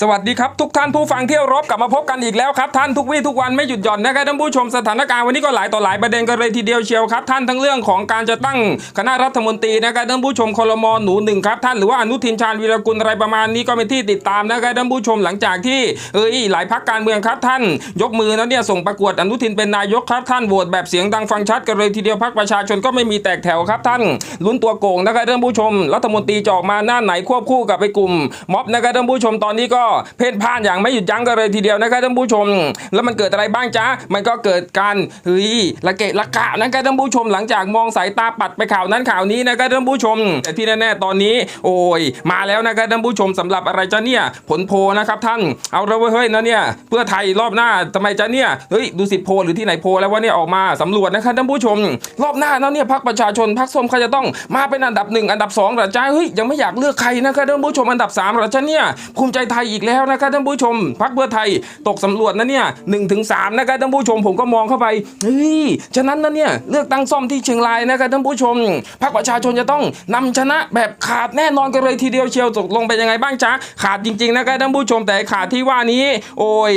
สวัสดีครับทุกท่านผู้ฟังเที่เคารบกลับมาพบกันอีกแล้วครับท่านทุกวี่ทุกวันไม่หยุดหย่อนนะครับท่านผู้ชมสถานการณ์วันนี้ก็หลายต่อหลายประเด็นกันเลยทีเดียวเชียวครับ ท่านทั้งเรื่องของการจะตั้งคณะรัฐมนตรีนะครับท่านผู้ชมคลมหนูหนึ่งครับท่านหรือว่าอนุทินชาญวีรกุลอะไรประมาณนี้ก็เป็นที่ติดตามนะครับท่านผู้ชมหลังจากที่เอ้ยหลายพักการเมืองครับท่าน ยกมือแล้วเนี่ยส่งประกวดอนุทินเป็นนายกครับท่านโหวตแบบเสียงดังฟังชัดกันเลยทีเดียวพักประชาชนก็ไม่มีแตกแถวครับท่านลุ้นตัวโกงนะครับท่านผู้ชม รัฐมนตรีจะออกมาหน้าไหนควบคู่กับไปกลุ่มม็อบนะครับท่านผู้ชมตอนนี้ก็เพ่นพ่านอย่างไม่หยุดยั้งกันเลยทีเดียวนะครับท่านผู้ชม แล้วมันเกิดอะไรบ้างจ๊ะมันก็เกิดการเฮ้ยละเกะละกะนะครับท่านผู้ชมหลังจากมองสายตาปัดไปข่าวนั้นข่าวนี้นะครับท่านผู้ชม แต่ที่แน่ๆตอนนี้ โอ้ย มาแล้วนะครับท่านผู้ชมสำหรับอะไรจ๊ะเนี่ย ผลโพนะครับท่านเอาเว้เฮ้ยนะเนี่ยเพื่อไทยรอบหน้าทำไมจ๊ะเนี่ยเฮ้ยดูสิโพหรือที่ไหนโพแล้วว่าเนี่ยออกมาสำรวจนะครับท่านผู้ชม รอบหน้านะเนี่ยพรรคประชาชนพรรคส้มเขาจะต้องมาเป็นอันดับหนึ่งอันดับสองหรอจ๊ะเฮ้ยยังไม่อยากเลือกใครนะครับท่านผู้ชมอันดับสามหรอจ๊ะเนี่ยภูมิใจไทยอีกแล้วนะครับท่านผู้ชมพรรคเพื่อไทยตกสำรวจนะเนี่ยหนึ่งถึงสามนะครับท่านผู้ชมผมก็มองเข้าไปเฮ้ยฉะนั้นนะเนี่ยเลือกตั้งซ่อมที่เชียงรายนะครับท่านผู้ชมพรรคประชาชนจะต้องนำชนะแบบขาดแน่นอนกันเลยทีเดียวเชียวตกลงเป็นยังไงบ้างจ๊ะขาดจริงๆนะครับท่านผู้ชมแต่ขาดที่ว่านี้ โอ้ย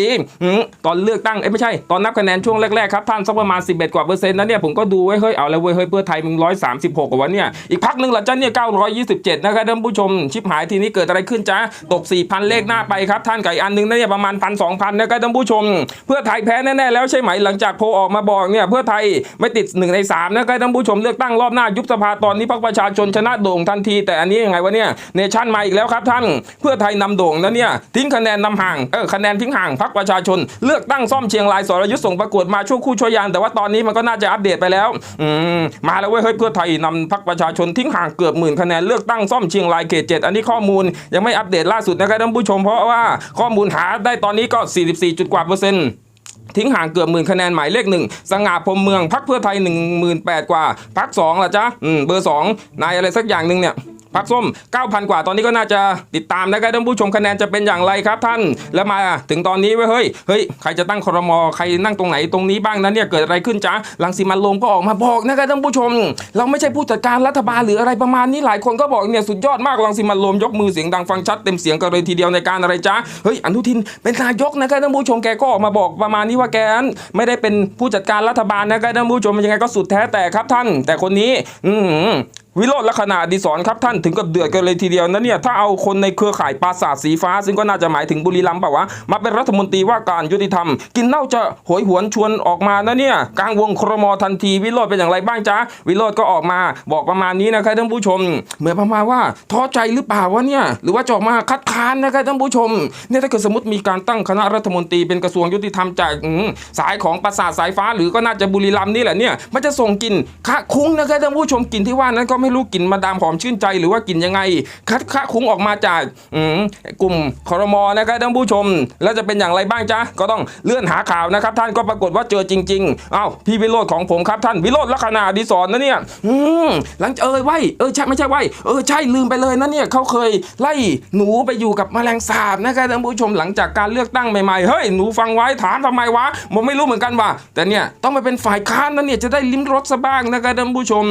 ตอนเลือกตั้งเอ้ไม่ใช่ตอนนับคะแนนช่วงแรกๆครับท่านสักประมาณ 11 กว่าเปอร์เซ็นต์นะเนี่ยผมก็ดูไว้เฮ้ยเอาแล้วเว้ยเฮ้ยเพื่อไทยมึงร้อยสามสิบหกกว่าเนี่ยอีกพักหนึ่งละจ้ะเนี่ย927นะครับท่านผู้ชมชิบหายทีนี้เกิดอะไรขึ้นจ๊ะตก4,000เลขหน้าไปครับท่านไก่อันหนึงนะเนี่ยประมาณพันสองพันนะครับท่านผู้ชม เพื่อไทยแพ้แน่ๆแล้วใช่ไหมหลังจากโพออกมาบอกเนี่ยเพื่อไทยไม่ติด1ใน3นะครับท่านผู้ชมเลือกตั้งรอบหน้ายุบสภาตอนนี้พรรคประชาชนชนะโด่งทันที แต่อันนี้ยังไงวะเนี่ยเนชั่นมาอีกแล้วครับท่าน เพื่อไทยนำโด่งนะเนี่ยทิ้งคะแนนนำห่างเออคะแนนทิ้งห่างพรรคประชาชน เลือกตั้งซ่อมเชียงรายสรยุทธ์ส่งประกวดมาช่วงคู่ช่วยยานแต่ว่าตอนนี้มันก็น่าจะอัปเดตไปแล้วอืมมาแล้วเว้ยเฮ้ยเพื่อไทยนำพรรคประชาชนทิ้งห่างเกือบหมื่นคะแนนเลือกตั้งซ่อมเชียงรายเขตเจ็ดอันนี้ข้อมูลยังไม่อัปเดตล่าสุดนะครับท่านผู้ชมเพราะราะว่าข้อมูลหาได้ตอนนี้ก็ 44จุดกว่าเปอร์เซ็นต์ทิ้งห่างเกือบหมื่นคะแนนหมายเลขหนึ่งสง่าพรมเมืองพักเพื่อไทย 1 8 0 0 0กว่าพักสองล่ะจ๊ะอืมเบอร์สองนายอะไรสักอย่างหนึ่งเนี่ย พักส้ม 9,000 กว่าตอนนี้ก็น่าจะติดตามนะครับท่านผู้ชมคะแนนจะเป็นอย่างไรครับท่าน แล้วมาถึงตอนนี้เว้ยเฮ้ยเฮ้ยใครจะตั้งครมใครนั่งตรงไหนตรงนี้บ้างนั้นเนี่ยเกิดอะไรขึ้นจ๊ะลังสีมันต์โรมก็ออกมาบอกนะครับท่านผู้ชม เราไม่ใช่ผู้จัดการรัฐบาลหรืออะไรประมาณนี้หลายคนก็บอกเนี่ยสุดยอดมากลังสีมันต์โรมยกมือเสียงดังฟังชัดเต็มเสียงกันเลยทีเดียวในการอะไรจ๊ะเฮ้ยอนุทินเป็นนายกนะครับท่านผู้ชมแกก็ออกมาบอกประมาณนี้ว่าแกนไม่ได้เป็นผู้จัดการรัฐบาลนะครับท่านผู้ชมยังไงก็สุดแท้แต่ครับท่าน แต่คนนี้ อืม วิโรจน์ลักษณะดีศรครับท่านถึงกับเดือดกันเลยทีเดียวนะเนี่ยถ้าเอาคนในเครือข่ายปราสาทสีฟ้า ซึ่งก็น่าจะหมายถึงบุรีรัมย์ป่าวะมาเป็นรัฐมนตรีว่าการยุติธรรม กินเหล้าจะโหยหวนชวนออกมานะเนี่ยกลางวงครมทันทีวิโรจน์เป็นอย่างไรบ้างจ๊ะวิโรจน์ก็ออกมาบอกประมาณนี้นะครับท่านผู้ชม เหมือนประมาณว่าท้อใจหรือเปล่าวะเนี่ยหรือว่าจะออกมาคัดค้านนะครับท่านผู้ชมเนี่ยถ้าเกิดสมมติมีการตั้งคณะรัฐมนตรีเป็นกระทรวงยุติธรรมจากสายของปราสาทสายฟ้า หรือก็น่าจะบุรีรัมย์นี่แหละเนี่ยมันจะส่งกลิ่นคะคุ้งนะครับท่านผู้ชมกลิ่นที่ว่านั้นก็ไม่รู้กลิ่นมาดามหอมชื่นใจหรือว่ากลิ่นยังไง คัดคะคุ้งออกมาจากกลุ่มคอรมอนะครับท่านผู้ชม แล้วจะเป็นอย่างไรบ้างจ๊ะก็ต้องเลื่อนหาข่าวนะครับ ท่านก็ปรากฏว่าเจอจริงๆอ้าวพี่วิโรธของผมครับท่านวิโรธลักษณะดีศรนะเนี่ยอืมหลังเออไว้เออใช่ไม่ใช่ไว้เออใช่ลืมไปเลยนะเนี่ยเขาเคยไล่หนูไปอยู่กับแมลงสาบนะครับท่านผู้ชมหลังจากการเลือกตั้งใหม่ๆเฮ้ยหนูฟังไว้ถามทำไมวะผมไม่รู้เหมือนกันว่ะแต่เนี่ยต้องไปเป็นฝ่ายค้านนะเนี่ยจะได้ลิ้มรสซะบ้างนะครับท่านผู้ชม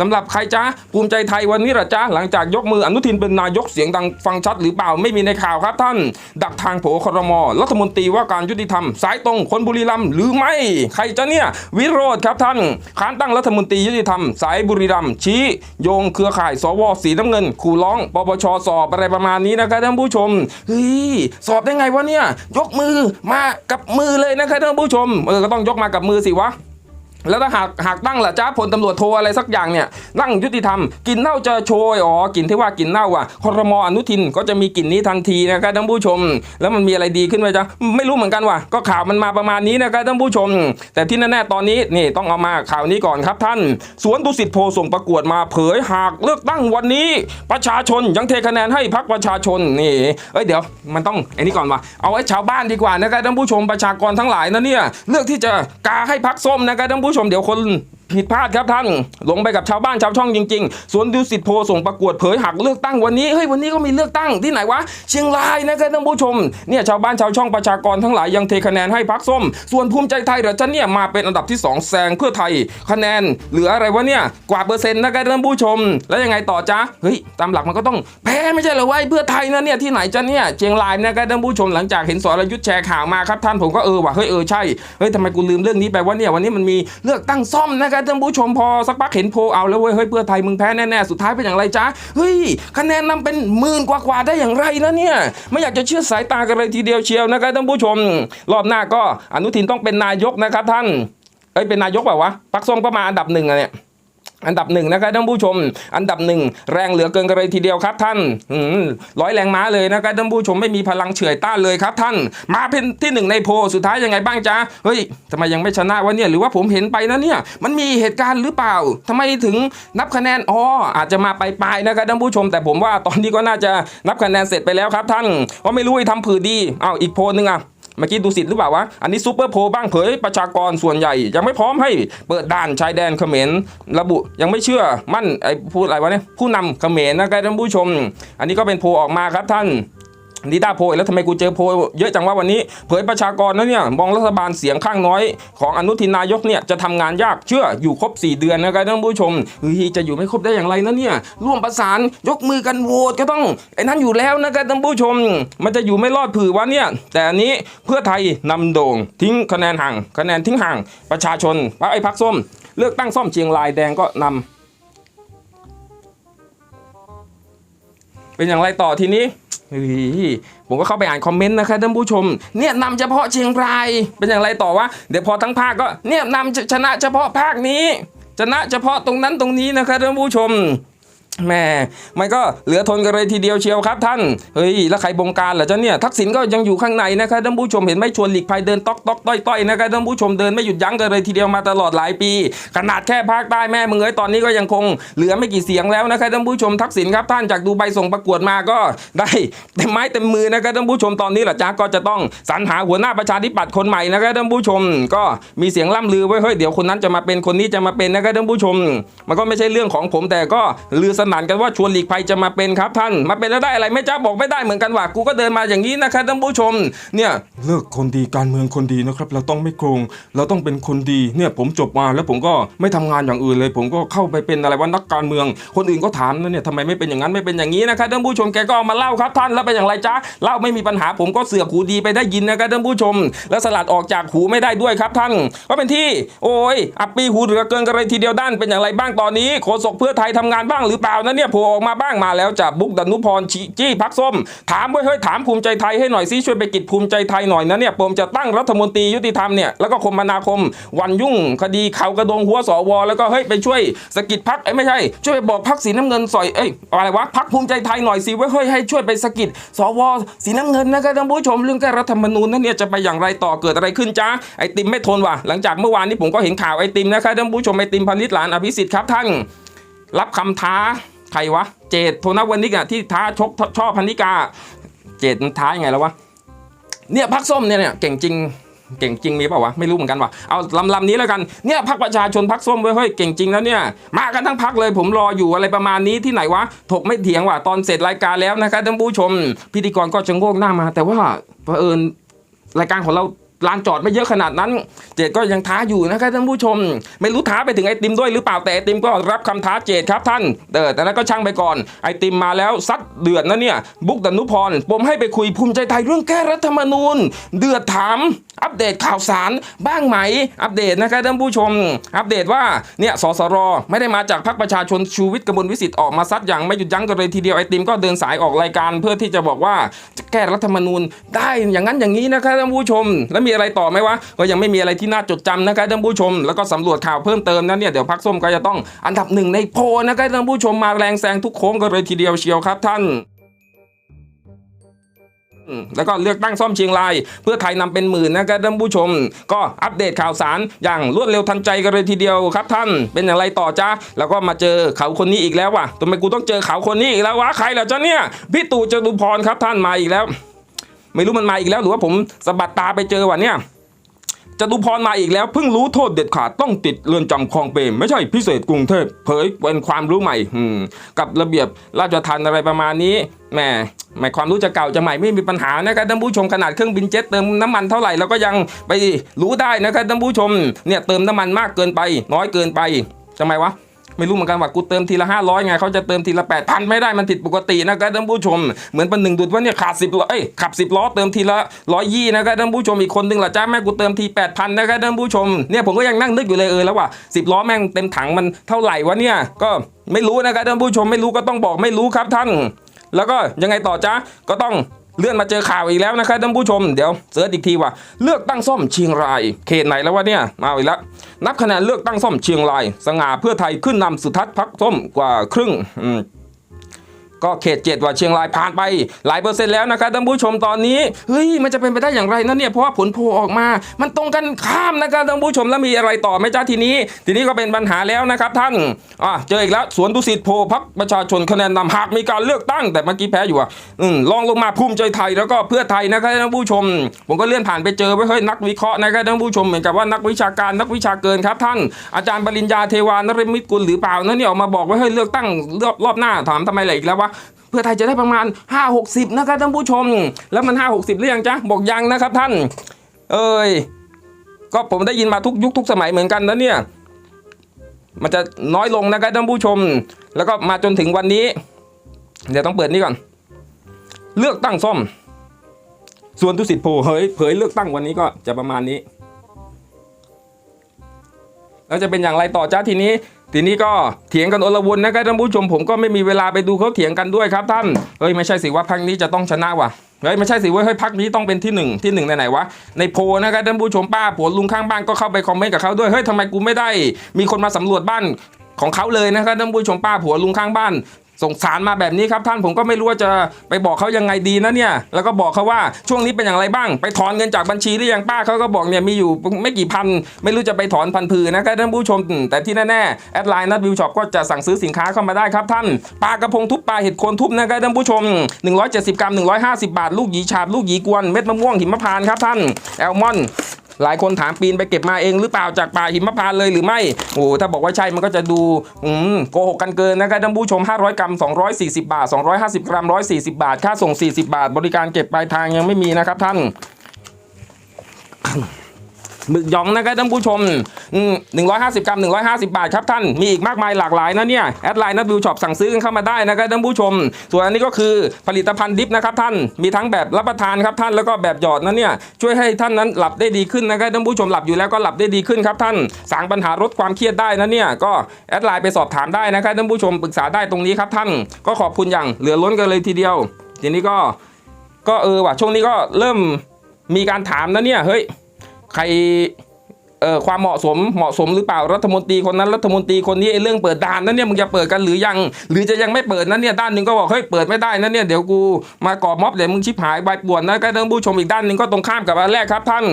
สำหรับใครจ๊ะภูมิใจไทยวันนี้หรอจ๊ะหลังจากยกมืออนุทินเป็นนายกเสียงดังฟังชัดหรือเปล่าไม่มีในข่าวครับท่าน ดักทางโผครมรัฐมนตรีว่าการยุติธรรม สายตรงคนบุรีรัมย์หรือไม่ใครจะเนี่ยวิโรธครับท่านค้านตั้งรัฐมนตรียุติธรรม สายบุรีรัมย์ชี้ โยงเครือข่ายสวสีน้ำเงิน ขู่ร้องปปชสอบอะไรประมาณนี้นะครับท่านผู้ชมเฮ้ยสอบได้ไงวะเนี่ยยกมือมากับมือเลยนะครับท่านผู้ชมเออก็ต้องยกมากับมือสิวะ แล้วถ้าหากหากตั้งหละจ้าพลตำรวจโทอะไรสักอย่างเนี่ยตั้งยุติธรรมกินเน่าจะโชยอ๋อกลิ่นที่ว่ากินเน่าอะคอรมออนุทินก็จะมีกลิ่นนี้ทันทีนะครับท่านผู้ชม แล้วมันมีอะไรดีขึ้นไหมจ๊ะไม่รู้เหมือนกันว่ะก็ข่าวมันมาประมาณนี้นะครับท่านผู้ชม แต่ที่แน่ๆตอนนี้นี่ต้องเอามาข่าวนี้ก่อนครับท่าน สวนดุสิตโพส่งประกวดมาเผยหากเลือกตั้งวันนี้ ประชาชนยังเทคะแนนให้พรรคประชาชนนี่เอ้ยเดี๋ยวมันต้องไอ้นี่ก่อนว่ะเอาไว้ชาวบ้านดีกว่านะครับท่านผู้ชมประชากรทั้งหลายนะเนี่ยเลือกที่จะกาให้พรรคส้มนะครับท่านผูู้้ชมเดี๋ยวคน ผิดพลาดครับท่าน ลงไปกับชาวบ้านชาวช่องจริงๆส่วนดูสิทธิ์โพส่งประกวดเผยหักเลือกตั้งวันนี้เฮ้ยวันนี้ก็มีเลือกตั้งที่ไหนวะเชียงรายนะครับท่านผู้ชมเนี่ยชาวบ้านชาวช่องประชากรทั้งหลายยังเทคะแนนให้พักส้ม ส่วนภูมิใจไทยเหรอจะเนี่ยมาเป็นอันดับที่สองแซงเพื่อไทย คะแนนเหลืออะไรวะเนี่ยกว่าเปอร์เซ็นต์นะครับท่านผู้ชม แล้วยังไงต่อจ๊ะเฮ้ยตามหลักมันก็ต้องแพ้ไม่ใช่เหรอวะเพื่อไทยนะเนี่ยที่ไหนจะเนี่ยเชียงรายนะครับท่านผู้ชมหลังจากเห็นสรยุทธ์แชร์ข่าวมาครับท่านผมก็เออว่ะเฮ้ยเออใช่เฮ้ยทำไมกูลืมเรื่องนี้ไปว่าเนี่ยวันนี้มันมีเลือกตั้งซ่อมนะครับท่านผู้ชมพอสักพักเห็นโพลเอาแล้วเว้ยเฮ้ยเพื่อไทยมึงแพ้แน่ๆสุดท้ายเป็นอย่างไรจ๊ะเฮ้ยคะแนนนำเป็นหมื่นกว่าๆได้อย่างไรนะเนี่ยไม่อยากจะเชื่อสายตากันเลยทีเดียวเชียวนะครับท่านผู้ชม รอบหน้าก็อนุทินต้องเป็นนายกนะครับท่านเอ้ยเป็นนายกเปล่าวะพักส้มก็มาอันดับหนึ่งอะเนี่ย อันดับหนึ่งนะครับท่านผู้ชม อันดับหนึ่งแรงเหลือเกินกันเลยทีเดียวครับท่านร้อยแรงม้าเลยนะครับท่านผู้ชมไม่มีพลังเฉื่อยต้านเลยครับท่าน มาเป็นที่หนึ่งในโพลสุดท้ายยังไงบ้างจ๊ะเฮ้ยทำไมยังไม่ชนะวะเนี่ยหรือว่าผมเห็นไปนะเนี่ยมันมีเหตุการณ์หรือเปล่าทำไมถึงนับคะแนนอ๋ออาจจะมาไปลายนะครับท่านผู้ชม แต่ผมว่าตอนนี้ก็น่าจะนับคะแนนเสร็จไปแล้วครับท่านเพราะไม่รู้ไอ้ทำผือดีอ้าวอีกโพลหนึงอะ เมื่อกี้ดูสิทธิ์หรือเปล่าวะ อันนี้ซูเปอร์โพลบ้างเผยประชากรส่วนใหญ่ ยังไม่พร้อมให้เปิดด่านชายแดนเขมรระบุยังไม่เชื่อมั่นไอ้พูดอะไรวะเนี่ยผู้นำเขมรนะครับท่านผู้ชม อันนี้ก็เป็นโพลออกมาครับท่าน นิด้าโพลแล้วทำไมกูเจอโพลเยอะจังว่าวันนี้เผยประชากรนะเนี่ยมองรัฐบาลเสียงข้างน้อย ของอนุทินนายกเนี่ยจะทำงานยากเชื่ออยู่ครบ 4 เดือนนะครับท่านผู้ชมเฮ้ยจะอยู่ไม่ครบได้อย่างไรนะเนี่ยร่วมประสานยกมือกันโหวตก็ต้องไอ้นั้นอยู่แล้วนะครับท่านผู้ชม มันจะอยู่ไม่รอดผือวะเนี่ยแต่อันนี้เพื่อไทยนำโด่งทิ้งคะแนนห่างคะแนนทิ้งห่างประชาชนพรรคไอ้พักส้ม เลือกตั้งซ่อมเชียงรายแดงก็นำเป็นอย่างไรต่อทีนี้ เฮ้ยผมก็เข้าไปอ่านคอมเมนต์นะครับท่านผู้ชม เนี่ยนำเฉพาะเชียงราย เป็นอย่างไรต่อวะเดี๋ยวพอทั้งภาคก็เนี่ยนำชนะเฉพาะภาคนี้ ชนะเฉพาะตรงนั้นตรงนี้นะครับท่านผู้ชม แม่มันก็เหลือทนกันเลยทีเดียวเชียวครับท่าน เฮ้ย แล้วใครบงการเหรอจ๊ะเนี่ย ทักษิณก็ยังอยู่ข้างในนะครับท่านผู้ชมเห็นไหมชวนหลีกภัยเดินต๊อกต๊อกต้อยต้อยนะครับท่านผู้ชมเดินไม่หยุดยั้งกันเลยทีเดียวมาตลอดหลายปี ขนาดแค่ภาคใต้แม่มึงเอ้ยตอนนี้ก็ยังคงเหลือไม่กี่เสียงแล้วนะครับท่านผู้ชมทักษิณครับท่านจากดูใบส่งประกวดมาก็ได้เต็มไม้เต็มมือนะครับท่านผู้ชมตอนนี้แหละจ๊ะก็จะต้องสรรหาหัวหน้าประชาธิปัตย์คนใหม่นะครับท่านผู้ชม ก็มีเสียงล่ำลือไว้เฮ้ยเดี๋ยวคนนั้นจะมาเป็นคนนี้จะมาเป็นนะครับท่านผู้ชม มันก็ไม่ใช่เรื่องของผมแต่ก็ลือนั่นกันว่าชวนหลีกภัยจะมาเป็นครับท่าน มาเป็นแล้วได้อะไรไม่จ้าบอกไม่ได้เหมือนกันว่ากูก็เดินมาอย่างนี้นะครับท่านผู้ชม เนี่ยเลิกคนดีการเมืองคนดีนะครับ เราต้องไม่โกง เราต้องเป็นคนดีเนี่ยผมจบมาแล้วผมก็ไม่ทำงานอย่างอื่นเลย ผมก็เข้าไปเป็นอะไรว่านักการเมือง คนอื่นก็ถามนะเนี่ยทำไมไม่เป็นอย่างนั้นไม่เป็นอย่างนี้นะครับท่านผู้ชมแกก็เอามาเล่าครับท่านแล้วเป็นอย่างไรจ๊ะเล่าไม่มีปัญหาผมก็เสือกหูดีไปได้ยินนะครับท่านผู้ชม แล้วสลัดออกจากหูไม่ได้ด้วยครับท่านก็เป็นที่ โอ้ยอับปีหูเหลือเกินกันเลยทีเดียวด้านเป็นอย่างไรบ้างตอนนี้โฆษกเพื่อไทยทำงานบ้างหรือเปล่าาวนะเนี่ยโผล่ออกมาบ้างมาแล้วจากบุ๊กดนุพรชี้จี้พักส้ม ถามไว้เฮ้ยถามภูมิใจไทยให้หน่อยซิช่วยไปกิจภูมิใจไทยหน่อยนะเนี่ยผมจะตั้งรัฐมนตรียุติธรรมเนี่ยแล้วก็คมนาคมวันยุ่ง คดีข่าวกระดงหัวสวแล้วก็เฮ้ยไปช่วยสกิดพักไอ้ไม่ใช่ ช่วยไปบอกพักสีน้ำเงินสอยเอ้ยอะไรวะพักภูมิใจไทยหน่อยสิเว้ยเฮ้ยให้ช่วยไปสกิดสวสีน้ำเงินนะครับท่านผู้ชมเรื่องแก้รัฐธรรมนูญนั่นเนี่ยจะไปอย่างไรต่อเกิดอะไรขึ้นจ้าไอติมไม่ทนว่ะหลังจากเมื่อวานนี้ผมก็เห็นข่าวไอติมนะครับท่านผู้ชมไอติมพนิชหลานอภิสิทธิ์ครับท่าน รับคำท้าใครวะ เจตโทนวันนิกอะที่ท้าชกชอบพันนิกา เจตมันท้ายังไงแล้ววะเนี่ยพักส้มเนี่ยเนี่ยเก่งจริงเก่งจริงมีเปล่าวะไม่รู้เหมือนกันวะเอาลำลำนี้แล้วกันเนี่ยพักประชาชนพักส้มเว้ยเฮ้ยเก่งจริงแล้วเนี่ยมากันทั้งพักเลยผมรออยู่อะไรประมาณนี้ที่ไหนวะถกไม่เถียงว่ะตอนเสร็จรายการแล้วนะครับท่านผู้ชม พิธีกรก็จะโงกหน้ามา แต่ว่าเผอิญรายการของเรา ลานจอดไม่เยอะขนาดนั้น เจดก็ยังท้าอยู่นะครับท่านผู้ชม ไม่รู้ท้าไปถึงไอติมด้วยหรือเปล่าแต่ไอติมก็รับคำท้าเจดครับท่านเออแต่นั้นก็ช่างไปก่อนไอติมมาแล้วซัดเดือดนะเนี่ย บุ๊กดนุพรผมให้ไปคุยภูมิใจไทยเรื่องแก้รัฐธรรมนูญ เดือดถาม อัปเดตข่าวสารบ้างไหม อัปเดตนะครับท่านผู้ชม อัปเดตว่าเนี่ยสสรไม่ได้มาจากพรรคประชาชนชูวิทย์กมลวิสิทธิ์ออกมาซัดอย่างไม่หยุดยั้งกันเลยทีเดียวไอติมก็เดินสายออกรายการเพื่อที่จะบอกว่าจะแก้รัฐธรรมนูญได้อย่างนั้นอย่างนี้นะครับท่านผู้ชม แล้วมีอะไรต่อไหมวะก็ยังไม่มีอะไรที่น่าจดจำนะครับท่านผู้ชม แล้วก็สำรวจข่าวเพิ่มเติมนั้นเนี่ยเดี๋ยวพักส้มก็จะต้องอันดับหนึ่งในโพลนะครับท่านผู้ชมมาแรงแซงทุกโค้งกันเลยทีเดียวเชียวครับท่าน แล้วก็เลือกตั้งซ่อมเชียงราย เพื่อไทยนำเป็นหมื่นนะครับท่านผู้ชม ก็อัปเดตข่าวสารอย่างรวดเร็วทันใจกันเลยทีเดียวครับท่านเป็นอย่างไรต่อจ้าแล้วก็มาเจอเขาคนนี้อีกแล้วว่ะทำไมกูต้องเจอเขาคนนี้อีกแล้ววะใครเหรอจ้าเนี่ยพี่ตู่จตุพรครับท่านมาอีกแล้ว ไม่รู้มันมาอีกแล้วหรือว่าผมสะบัดตาไปเจอว่ะเนี่ยจตุพรมาอีกแล้วเพิ่งรู้โทษเด็ดขาดต้องติดเรือนจำคลองเปรมไม่ใช่พิเศษกรุงเทพเผยเป็นความรู้ใหม่อืมกับระเบียบราชทัณฑ์อะไรประมาณนี้ แหมหมายความรู้จะเก่าจะใหม่ไม่มีปัญหานะครับท่านผู้ชมขนาดเครื่องบินเจ็ตเติมน้ำมันเท่าไหร่เราก็ยังไปรู้ได้นะครับท่านผู้ชมเนี่ยเติมน้ำมันมากเกินไป น้อยเกินไปทำไมวะไม่รู้เหมือนกันว่ากูเติมทีละห้าร้อยไงเขาจะเติมทีละแปดพันไม่ได้มันผิดปกตินะครับท่านผู้ชม เหมือนปันหนึ่งดุดว่าเนี่ยขาดสิบล้อเอ้ยขับสิบล้อเติมทีละร้อยยี่นะครับท่านผู้ชมอีกคนหนึ่งล่ะจ้าแม่กูเติมทีแปดพันนะครับท่านผู้ชมเนี่ยผมก็ยังนั่งนึกอยู่เลยเออแล้วว่าสิบล้อแม่งเต็มถังมันเท่าไหร่วะเนี่ยก็ไม่รู้นะครับท่านผู้ชมไม่รู้ก็ต้องบอกไม่รู้ครับท่าน แล้วก็ยังไงต่อจ้าก็ต้องเลื่อนมาเจอข่าวอีกแล้วนะครับท่านผู้ชมเดี๋ยวเสิร์ชอีกทีว่า เลือกตั้งซ่อมเชียงราย เขตไหนแล้ววะเนี่ยมาอีกแล้วนับคะแนนเลือกตั้งซ่อมเชียงราย สง่าเพื่อไทยขึ้นนำสุทัศน์พักส้มกว่าครึ่งอืม ก็เขตเจ็ดว่าเชียงรายผ่านไป หลายเปอร์เซ็นต์แล้วนะครับท่านผู้ชมตอนนี้เฮ้ยมันจะเป็นไปได้อย่างไรนะเนี่ยเพราะว่าผลโพลออกมา มันตรงกันข้ามนะครับท่านผู้ชมแล้วมีอะไรต่อไหมจ้าทีนี้ ทีนี้ก็เป็นปัญหาแล้วนะครับท่านอะเจออีกแล้วสวนดุสิตโพพักประชาชนคะแนนนำหากมีการเลือกตั้งแต่เมื่อกี้แพ้อยู่อะอืมลองลงมาภูมิใจไทยแล้วก็เพื่อไทยนะครับท่านผู้ชม ผมก็เลื่อนผ่านไปเจอไว้เฮ้ยนักวิเคราะห์นะครับท่านผู้ชมเหมือนกับว่านักวิชาการนักวิชาเกินครับท่านอาจารย์ปริญญาเทวานรมิตรกุลหรือเปล่านั่นเนี่ยออกมาบอกว่าเฮ้ยเลือกตั้งรอบรอบหน้าถามทำไมอะไรอีกแล้ววะ เพื่อไทยจะได้ประมาณ 5 60 นะครับท่านผู้ชม แล้วมัน 5 60หรือยังจ๊ะบอกยังนะครับท่าน เอ้ยก็ผมได้ยินมาทุกยุคทุกสมัยเหมือนกันนะเนี่ย มันจะน้อยลงนะครับท่านผู้ชม แล้วก็มาจนถึงวันนี้ เดี๋ยวต้องเปิดนี่ก่อน เลือกตั้งซ่อม ส่วนทุสิทธิ์โพเฮ้ยเผยเลือกตั้งวันนี้ก็จะประมาณนี้ แล้วจะเป็นอย่างไรต่อจ้าทีนี้ ทีนี้ก็เถียงกันโอลวนนะครับท่านผู้ชมผมก็ไม่มีเวลาไปดูเขาเถียงกันด้วยครับท่านเฮ้ยไม่ใช่สิว่าพักนี้จะต้องชนะว่ะเฮ้ยไม่ใช่สิเว่าเฮ้ยพักนี้ต้องเป็นที่หนึ่งที่หนึ่งไหนๆวะในโพลนะครับท่านผู้ชมป้าผัวลุงข้างบ้านก็เข้าไปคอมเมนต์กับเขาด้วยเฮ้ยทำไมกูไม่ได้ มีคนมาสำรวจบ้านของเขาเลยนะครับท่านผู้ชมป้าผัวลุงข้างบ้าน ส่งสารมาแบบนี้ครับท่านผมก็ไม่รู้ว่าจะไปบอกเขายังไงดีนะเนี่ย แล้วก็บอกเขาว่าช่วงนี้เป็นอย่างไรบ้าง ไปถอนเงินจากบัญชีหรือยังป้าเขาก็บอกเนี่ยมีอยู่ไม่กี่พัน ไม่รู้จะไปถอนพันผือนะครับท่านผู้ชม แต่ที่แน่ๆแอดไลน์นัดวิวช็อปก็จะสั่งซื้อสินค้าเข้ามาได้ครับท่านปลากระพงทุบปลาเห็ดโคนทุบนะครับท่านผู้ชม 170 กรัม 150 บาท ลูกหยีฉาบลูกหยีกวนเม็ดมะม่วงหิมพานต์ครับท่านแอลมอน หลายคนถามปีนไปเก็บมาเองหรือเปล่าจากป่าหิมพานต์เลยหรือไม่โอ้ถ้าบอกว่าใช่มันก็จะดูอืมโกหกกันเกินนะครับท่านผู้ชม 500 กรัม 240 บาท 250 กรัม 140 บาท ค่าส่ง 40 บาท บริการเก็บปลายทางยังไม่มีนะครับท่าน หมึกหยองนะครับท่านผู้ชมหนึ่งร้อยห้าสิบกรัมหนึ่งร้อยห้าสิบาทครับท่าน มีอีกมากมายหลากหลายนะเนี่ย แอดไลน์นัดวิวช็อปสั่งซื้อกันเข้ามาได้นะครับท่านผู้ชม ส่วนอันนี้ก็คือผลิตภัณฑ์ดิฟนะครับท่าน มีทั้งแบบรับประทานครับท่านแล้วก็แบบหยอดนะเนี่ย ช่วยให้ท่านนั้นหลับได้ดีขึ้นนะครับท่านผู้ชมหลับอยู่แล้วก็หลับได้ดีขึ้นครับท่าน สางปัญหาลดความเครียดได้นะเนี่ย ก็แอดไลน์ไปสอบถามได้นะครับท่านผู้ชมปรึกษาได้ตรงนี้ครับท่าน ก็ขอบคุณอย่างเหลือล้นกันเลยทีเดียว ทีนี้ก็ ก็เออว่ะช่วงนี้ก็เริ่มมีการถามนะเนี่ย เฮ้ย ใครเอ่อความเหมาะสมเหมาะสมหรือเปล่ารัฐมนตรีคนนั้นรัฐมนตรีคนนี้ไอ้เรื่องเปิดด่านนั้นเนี่ยมึงจะเปิดกันหรือยัง หรือจะยังไม่เปิดนั้นเนี่ยด้านหนึ่งก็บอกเฮ้ยเปิดไม่ได้นะเนี่ยเดี๋ยวกูมาก่อม็อบเดี๋ยวมึงชิบหายใบป่วนนะก็เดินผู้ชมอีกด้านหนึ่งก็ตรงข้ามกับอันแรกครับท่าน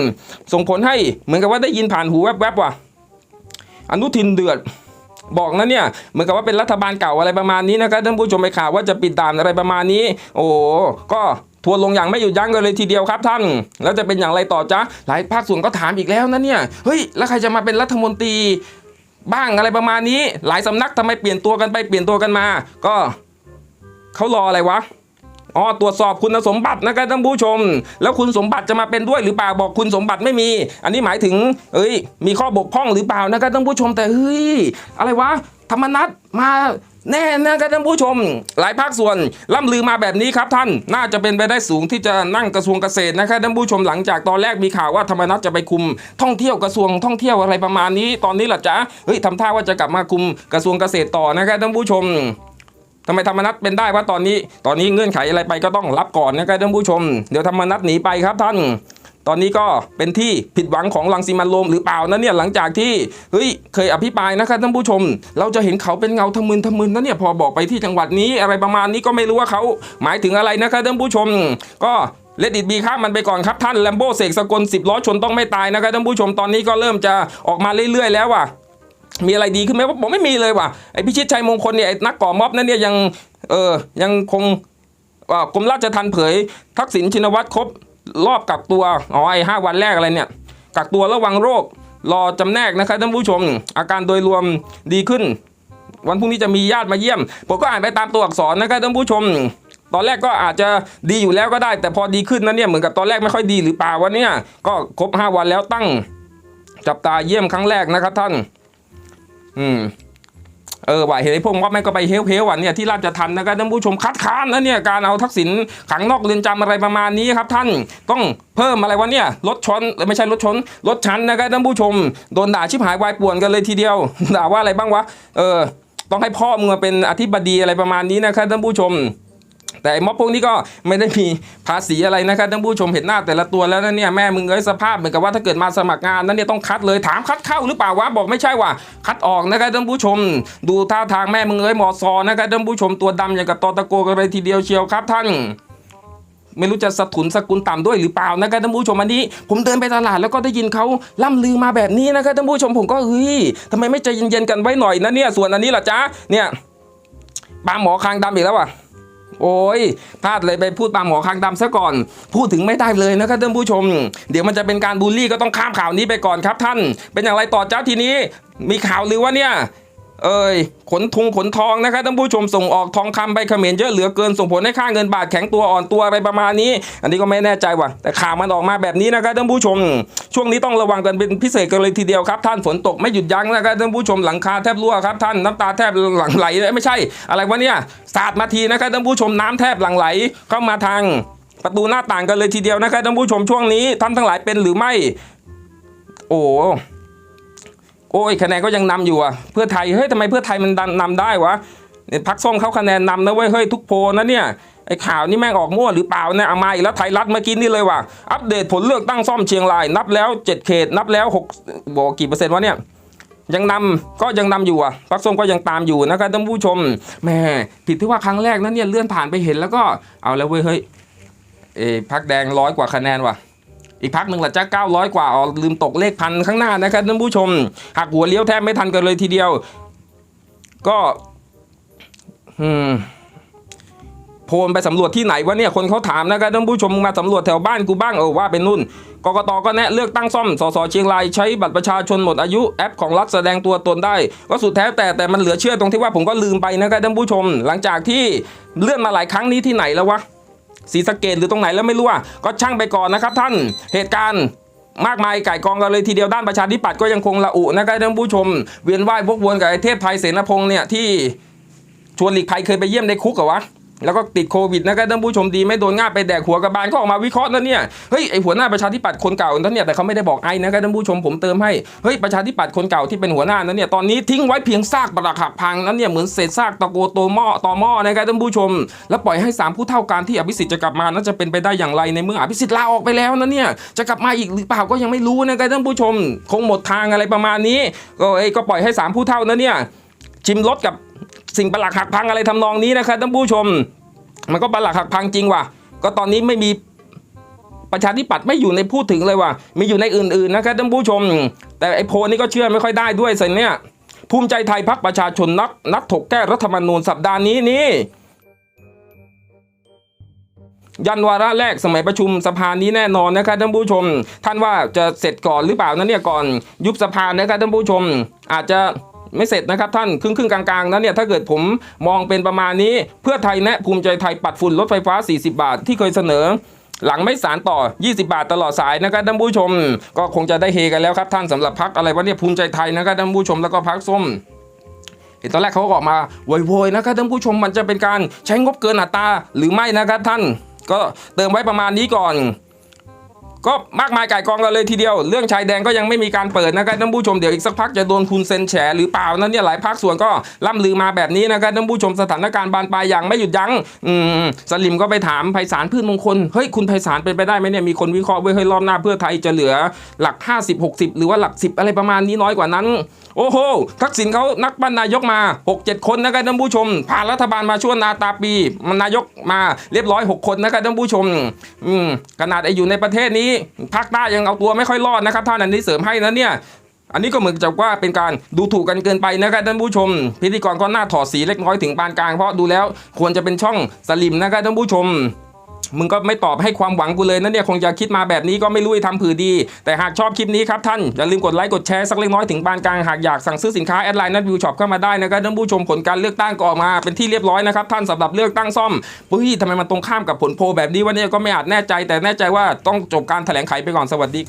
ส่งผลให้เหมือนกับว่าได้ยินผ่านหูแวบๆว่ะอนุทินเดือดบอกนะเนี่ยเหมือนกับว่าเป็นรัฐบาลเก่าอะไรประมาณนี้นะครับท่านผู้ชมไปข่าวว่าจะปิดด่านอะไรประมาณนี้ โอ้ก็ ทัวร์ลงอย่างไม่หยุดยั้งกันเลยทีเดียวครับท่าน แล้วจะเป็นอย่างไรต่อจ๊ะ หลายภาคส่วนก็ถามอีกแล้วนะเนี่ย เฮ้ย แล้วใครจะมาเป็นรัฐมนตรี บ้างอะไรประมาณนี้ หลายสำนักทำไมเปลี่ยนตัวกันไปเปลี่ยนตัวกันมา ก็เขารออะไรวะ อ๋อตรวจสอบคุณสมบัตินะครับท่านผู้ชม แล้วคุณสมบัติจะมาเป็นด้วยหรือเปล่าบอกคุณสมบัติไม่มี อันนี้หมายถึง เอ้ย มีข้อบกพร่องหรือเปล่านะครับท่านผู้ชมแต่เฮ้ยอะไรวะธรรมนัตมาแน่นะครับท่านผู้ชม หลายภาคส่วนล่ำลือมาแบบนี้ครับท่านน่าจะเป็นไปได้สูงที่จะนั่งกระทรวงเกษตรนะครับท่านผู้ชมหลังจากตอนแรกมีข่าวว่าธรรมนัตจะไปคุมท่องเที่ยวกระทรวงท่องเที่ยวอะไรประมาณนี้ ตอนนี้หล่ะจ๊ะเฮ้ยทำท่าว่าจะกลับมาคุมกระทรวงเกษตรต่อนะครับท่านผู้ชม ทำไมธรรมนัตเป็นได้ว่าตอนนี้ ตอนนี้เงื่อนไขอะไรไปก็ต้องรับก่อนนะครับท่านผู้ชม เดี๋ยวธรรมนัตหนีไปครับท่าน ตอนนี้ก็เป็นที่ผิดหวังของลังสิมันโรมหรือเปล่านะเนี่ยหลังจากที่เฮ้ยเคยอภิปรายนะครับท่านผู้ชม เราจะเห็นเขาเป็นเงาทะมึนทะมึนนะเนี่ยพอบอกไปที่จังหวัดนี้อะไรประมาณนี้ก็ไม่รู้ว่าเขาหมายถึงอะไรนะครับท่านผู้ชม ก็เลดิตบีข้ามมันไปก่อนครับท่านแลมโบ้เสกสกล10ล้อชนต้องไม่ตายนะครับท่านผู้ชมตอนนี้ก็เริ่มจะออกมาเรื่อยๆแล้วว่ะ มีอะไรดีขึ้นไหมว่าผมไม่มีเลยว่ะไอพิชิตชัยมงคลเนี่ยไอนักก่อม็อบนั่นเนี่ยยังเออยังคงว่ากรมราชทัณฑ์เผย ทักษิณชินวัตรครบรอบกักตัวอ๋อไอห้าวันแรกอะไรเนี่ยกักตัวระวังโรครอจำแนกนะครับท่านผู้ชม อาการโดยรวมดีขึ้น วันพรุ่งนี้จะมีญาติมาเยี่ยม ผมก็อ่านไปตามตัวอักษรนะครับท่านผู้ชม ตอนแรกก็อาจจะดีอยู่แล้วก็ได้ แต่พอดีขึ้นนะเนี่ยเหมือนกับตอนแรกไม่ค่อยดีหรือเปล่าวะเนี่ยก็ครบ 5 วันแล้วตั้งจับตาเยี่ยมครั้งแรกนะครับท่าน อืมเออว่าเห็นพวกว่าแม่ก็ไปเฮลเฮลวันเนี่ยที่ราชทันนะครับท่านผู้ชมคัดค้านนะเนี่ยการเอาทักษิณขังนอกเรือนจำอะไรประมาณนี้ครับ ท่านต้องเพิ่มอะไรวะเนี่ยลดชนไม่ใช่ลดชนลดชั้นนะครับท่านผู้ชมโดนด่าชิบหายวายป่วนกันเลยทีเดียวด่าว่าอะไรบ้างวะเออต้องให้พ่อมึงมาเป็นอธิบดีอะไรประมาณนี้นะครับท่านผู้ชม แต่ไอ้ม็อบพวกนี้ก็ไม่ได้มีภาษีอะไรนะครับท่านผู้ชมเห็นหน้าแต่ละตัวแล้วนะเนี่ยแม่มึงเอ้ยสภาพเหมือนกับว่าถ้าเกิดมาสมัครงานนั้นเนี่ยต้องคัดเลยถามคัดเข้าหรือเปล่าวะบอกไม่ใช่ว่ะคัดออกนะครับท่านผู้ชม ดูท่าทางแม่มึงเอ้ยหมอซอนะครับท่านผู้ชมตัวดำอย่างกับตอตะโกกันเลยทีเดียวเชียวครับท่านไม่รู้จะสะทุนสกุลต่ำด้วยหรือเปล่านะครับท่านผู้ชมอันนี้ ผมเดินไปตลาดแล้วก็ได้ยินเขาล่ำลือมาแบบนี้นะครับท่านผู้ชมผมก็เฮ้ยทำไมไม่ใจเย็นๆกันไว้หน่อยนะเนี่ยส่วนอันนี้ล่ะจ๊ะเนี่ยปลาหมอคางดำอีกแล้วอะ โอ้ยพลาดเลยไปพูดตามหมอคางดำซะก่อน พูดถึงไม่ได้เลยนะครับท่านผู้ชม เดี๋ยวมันจะเป็นการบูลลี่ก็ต้องข้ามข่าวนี้ไปก่อนครับท่าน เป็นอย่างไรต่อเจ้าทีนี้ มีข่าวหรือว่าเนี่ย เอ้ยขนทุงขนทองนะครับท่านผู้ชมส่งออกทองคำไปเขมรเยอะเหลือเกินส่งผลให้ค่าเงินบาทแข็งตัวอ่อนตัวอะไรประมาณนี้ อันนี้ก็ไม่แน่ใจว่ะแต่ข่าวมันออกมาแบบนี้นะครับท่านผู้ชม ช่วงนี้ต้องระวังกันเป็นพิเศษกันเลยทีเดียวครับ ท่านฝนตกไม่หยุดยั้งนะครับท่านผู้ชมหลังคาแทบรั่วครับท่านน้ำตาแทบหลั่งไหลไม่ใช่ อะไรวะเนี่ยสาดมาทีนะครับท่านผู้ชมน้ำแทบหลั่งไหลเข้ามาทางประตูหน้าต่างกันเลยทีเดียวนะครับท่านผู้ชมช่วงนี้ท่านทั้งหลายเป็นหรือไม่ โอ้ โอ้ยคะแนนก็ยังนำอยู่อะเพื่อไทยเฮ้ยทำไมเพื่อไทยมันนนำได้วะเนี่ยพักส้มเขาคะแนนนำนะเว้ยเฮ้ยทุกโพนะเนี่ยไอ้ข่าวนี่แม่งออกมั่วหรือเปล่าเนี่ยเอามาอีกแล้วไทยรัฐเมื่อกี้นี่เลยว่ะอัปเดตผลเลือกตั้งซ่อมเชียงราย นับแล้ว 7 เขต นับแล้ว6บอกกี่เปอร์เซ็นต์วะเนี่ยยังนำก็ยังนำอยู่อะพักส้มก็ยังตามอยู่นะครับท่านผู้ชมแม่ผิดที่ว่าครั้งแรกนั้นเนี่ยเลื่อนผ่านไปเห็นแล้วก็เอาแล้วเว้ยเฮ้ยเอพักแดงร้อยกว่าคะแนนว่ะ อีกพักหนึ่งหละจ้า900 กว่าอ๋อลืมตกเลขพันข้างหน้านะครับท่านผู้ชมหักหัวเลี้ยวแทบไม่ทันกันเลยทีเดียว ก็อืมโพลไปสำรวจที่ไหนวะเนี่ยคนเขาถามนะครับท่านผู้ชมมาสำรวจแถวบ้านกูบ้างเออว่าเป็นนู่นกกตก็แนะเลือกตั้งซ่อมสสเชียงรายใช้บัตรประชาชนหมดอายุแอปของรัฐแสดงตัวตนได้ ก็สุดแท้แต่แต่มันเหลือเชื่อตรงที่ว่าผมก็ลืมไปนะครับท่านผู้ชม หลังจากที่เลื่อนมาหลายครั้งนี้ที่ไหนแล้ววะ ศรีสะเกดหรือตรงไหนแล้วไม่รู้อะก็ช่างไปก่อนนะครับท่านเหตุการณ์มากมายไก่กองกันเลยทีเดียวด้านประชาธิปัตย์ก็ยังคงละอุนะครับท่านผู้ชม เวียนว่ายพวกวนกับไอ้เทพไทยเสนาพงษ์เนี่ยที่ชวนหลีกภัยเคยไปเยี่ยมในคุกเหรอวะ แล้วก็ติดโควิดนะครับท่านผู้ชมดีไม่โดนง่าไปแดกหัวกระบาลก็ออกมาวิเคราะห์นะเนี่ยเฮ้ยไอหัวหน้าประชาธิปัตย์คนเก่านั่นเนี่ยแต่เขาไม่ได้บอกไอ้นะครับท่านผู้ชมผมเติมให้เฮ้ยประชาธิปัตย์คนเก่าที่เป็นหัวหน้านั้นเนี่ยตอนนี้ทิ้งไว้เพียงซากปรักหักพังนั้นเนี่ยเหมือนเศษซากตะโกโตหม้อตอหม้อนะครับท่านผู้ชม แล้วปล่อยให้สามผู้เท่าการที่อภิสิทธิ์จะกลับมานั้นจะเป็นไปได้อย่างไรในเมื่ออภิสิทธิ์ลาออกไปแล้วนะเนี่ยจะกลับมาอีกหรือเปล่าก็ยังไม่รู้นะครับท่านผู้ชม คงหมดทางอะไรประมาณนี้ ก็เอ้ก็ปล่อยให้สามผู้เท่านั้นเนี่ยชิมรสกับ สิ่งประหลาดหักพังอะไรทำนองนี้นะครับท่านผู้ชม มันก็ประหลาดหักพังจริงว่ะ ก็ตอนนี้ไม่มีประชาธิปัตย์ไม่อยู่ในพูดถึงเลยว่ะมีอยู่ในอื่นๆนะครับท่านผู้ชม แต่ไอ้โพลนี่ก็เชื่อไม่ค่อยได้ด้วยสิเนี่ยภูมิใจไทยพักประชาชนนักนัดถกแก้รัฐธรรมนูญสัปดาห์นี้นี่ยันวาระแรกสมัยประชุมสภานี้แน่นอนนะครับท่านผู้ชม ท่านว่าจะเสร็จก่อนหรือเปล่านั้นเนี่ยก่อนยุบสภานะครับท่านผู้ชม อาจจะ ไม่เสร็จนะครับท่านครึ่งครึ่งกลางๆนั้นเนี่ยถ้าเกิดผมมองเป็นประมาณนี้เพื่อไทยแนะภูมิใจไทยปัดฝุ่นรถไฟฟ้า 40 บาทที่เคยเสนอหลังไม่สารต่อ 20 บาทตลอดสายนะครับท่านผู้ชม ก็คงจะได้เฮกันแล้วครับท่านสำหรับพักอะไรวะเนี่ยภูมิใจไทยนะครับท่านผู้ชมแล้วก็พักส้มเห็นตอนแรกเขาก็ออกมาโวยๆนะครับท่านผู้ชมมันจะเป็นการใช้งบเกินอัตราหรือไม่นะครับท่าน ก็เติมไว้ประมาณนี้ก่อน ก็มากมายไก่ายกองกันเลยทีเดียว เรื่องชายแดงก็ยังไม่มีการเปิดนะครับท่านผู้ชมเดี๋ยวอีกสักพักจะโดนคุณเซนแฉหรือเปล่านั่นเนี่ยหลายภาคส่วนก็ล่ำลือมาแบบนี้นะครับท่านผู้ชมสถานการณ์บานปลายอย่างไม่หยุดยั้งอืมสลิมก็ไปถามไพศาลพืชมงคลเฮ้ยคุณไพศาลเป็นไปได้ไหมเนี่ยมีคนวิเคราะห์ไว้เฮ้ยรอบหน้าเพื่อไทยจะเหลือหลัก 50 60 หรือว่าหลัก 10 อะไรประมาณนี้น้อยกว่านั้นโอ้โห ทักษิณเขานักปั้นนายกมา 6-7 คนนะครับท่านผู้ชม ผ่านรัฐบาลมาช่วงนาตาปีมันนายกมาเรียบร้อย 6 คนนะครับท่านผู้ชมอืมขนาดไอ้อยู่ในประเทศนี้ภาคใต้ยังเอาตัวไม่ค่อยรอดนะครับท่านอันนี้เสริมให้นะเนี่ยอันนี้ก็เหมือนจะว่าเป็นการดูถูกกันเกินไปนะครับท่านผู้ชม พิธีกรก็หน้าถอดสีเล็กน้อยถึงปานกลางเพราะดูแล้วควรจะเป็นช่องสลิมนะครับท่านผู้ชม มึงก็ไม่ตอบให้ความหวังกูเลยนะเนี่ยคงจะคิดมาแบบนี้ก็ไม่รู้จะทำผือดี แต่หากชอบคลิปนี้ครับท่านอย่าลืมกดไลค์กดแชร์สักเล็กน้อยถึงปานกลางหากอยากสั่งซื้อสินค้าแอดไลน์นัดวิวช็อปเข้ามาได้นะครับท่านผู้ชมผลการเลือกตั้งก็ออกมาเป็นที่เรียบร้อยนะครับท่านสำหรับเลือกตั้งซ่อมปุ้ยทำไมมันตรงข้ามกับผลโพแบบนี้วะเนี่ยก็ไม่อาจแน่ใจ แต่แน่ใจว่าต้องจบการแถลงไขไปก่อนสวัสดี